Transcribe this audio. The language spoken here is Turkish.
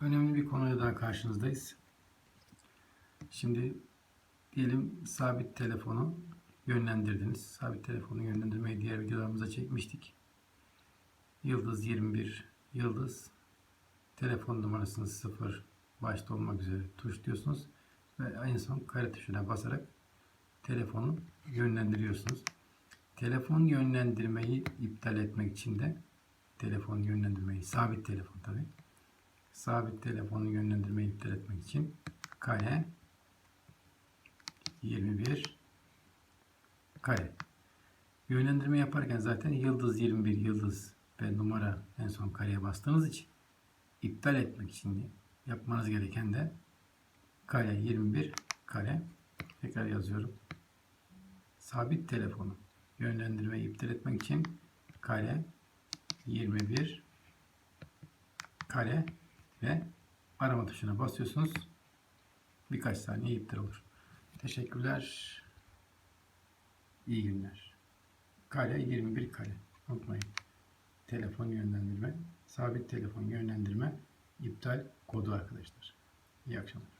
Önemli bir konuyla daha karşınızdayız. Şimdi diyelim sabit telefonu yönlendirdiniz. Sabit telefonu yönlendirmeyi diğer videolarımızda çekmiştik. Yıldız 21 yıldız telefon numarasını 0 başta olmak üzere tuşluyorsunuz ve en son kare tuşuna basarak telefonu yönlendiriyorsunuz. Telefon yönlendirmeyi iptal etmek için de telefon yönlendirmeyi sabit telefon tabi sabit telefonu yönlendirmeyi iptal etmek için kare 21 kare yönlendirme yaparken zaten yıldız 21 yıldız ve numara en son kareye bastığınız için iptal etmek için yapmanız gereken de kare 21 kare tekrar yazıyorum. Sabit telefonu yönlendirmeyi iptal etmek için kare 21 kare ve arama tuşuna basıyorsunuz. Birkaç saniye iptal olur. Teşekkürler. İyi günler. Kare 21 kare. Unutmayın. Telefon yönlendirme, sabit telefon yönlendirme, iptal kodu arkadaşlar. İyi akşamlar.